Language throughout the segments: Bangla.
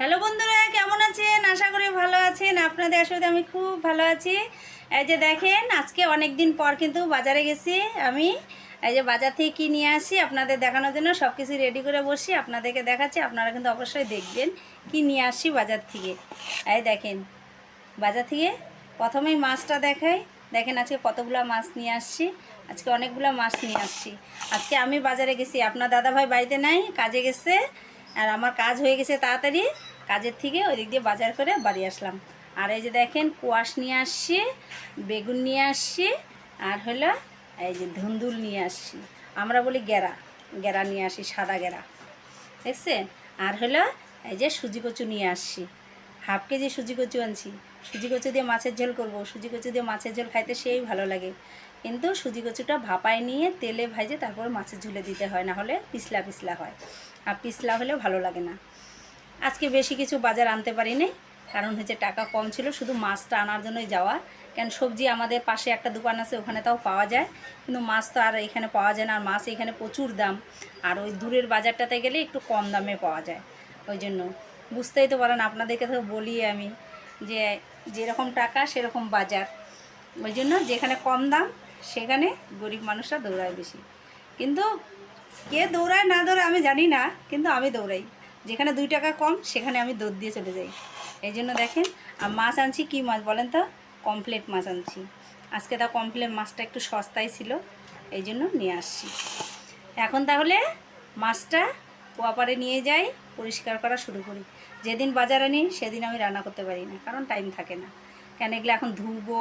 হ্যালো বন্ধুরা, কেমন আছেন? আশা করি ভালো আছেন। আপনাদের আসলে আমি খুব ভালো আছি। এই যে দেখেন, আজকে অনেক দিন পর কিন্তু বাজারে গেছি আমি। এই যে বাজার থেকে কী নিয়ে আসি, আপনাদের দেখানোর জন্য সব কিছু রেডি করে বসি, আপনাদেরকে দেখাচ্ছি, আপনারা কিন্তু অবশ্যই দেখবেন কি নিয়ে আসি বাজার থেকে। এই দেখেন, বাজার থেকে প্রথমেই মাছটা দেখাই। দেখেন আজকে কতগুলো মাছ নিয়ে আসছি, আজকে অনেকগুলো মাছ নিয়ে আসছি। আজকে আমি বাজারে গেছি, আপনার দাদাভাই বাড়িতে নাই, কাজে গেছে। আর আমার কাজ হয়ে গেছে তাড়াতাড়ি। কাজের থেকে ওই দিক দিয়ে বাজার করে বাড়ি আসলাম। আর এই যে দেখেন, কোয়াশ নিয়ে আসছি, বেগুন নিয়ে আসছি, আর হলো এই যে ধুন্দুল নিয়ে আসছি। আমরা বলি গেরা গেরা নিয়ে আসি, সাদা গেরা। দেখছেন আর হলো এই যে সুজি কচু নিয়ে আসছি। হাফ কেজি সুজি কচু আনছি। সুজি কচু দিয়ে মাছের ঝোল করব। সুজি কচু দিয়ে মাছের ঝোল খাইতে সেই ভালো লাগে। কিন্তু সুজি কচুটা ভাপায় নিয়ে তেলে ভাজে তারপর মাছের ঝুলে দিতে হয়, না হলে পিছলা পিছলা হয়। আর পিছলা হলে ভালো লাগে না। আজকে বেশি কিছু বাজার আনতে পারিনি, কারণ হচ্ছে টাকা কম ছিল, শুধু মাছটা আনার জন্যই যাওয়া। কেন সবজি আমাদের পাশে একটা দোকান আছে, ওখানে তাও পাওয়া যায়, কিন্তু মাছ তো আর এখানে পাওয়া যায় না, আর মাছ এখানে প্রচুর দাম। আর ওই দূরের বাজারটাতে গেলে একটু কম দামে পাওয়া যায়, ওই জন্য। বুঝতেই তো পারেন, আপনাদেরকে তো বলি আমি যে যেরকম টাকা, সেরকম বাজার। ওই জন্য যেখানে কম দাম সেখানে গরিব মানুষরা দৌড়ায় বেশি। কিন্তু কে দৌড়ায় না দৌড়ায় আমি জানি না, কিন্তু আমি দৌড়াই। যেখানে দুই টাকা কম, সেখানে আমি দৌড় দিয়ে চলে যাই। এই জন্য দেখেন, আর মাছ আনছি কী মাছ বলেন তো? কমপ্লেট মাছ আনছি। আজকে তা কমপ্লেট মাছটা একটু সস্তায় ছিল, এই জন্য নিয়ে আসছি। এখন তাহলে মাছটা কুয়াপাড়ে নিয়ে যাই, পরিষ্কার করা শুরু করি। যেদিন বাজারে নিই, সেদিন আমি রান্না করতে পারি না, কারণ টাইম থাকে না। কেন এগুলো এখন ধুবো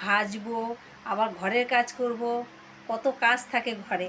ভাজবো আবার ঘরের কাজ করব কত কাজ থাকে ঘরে।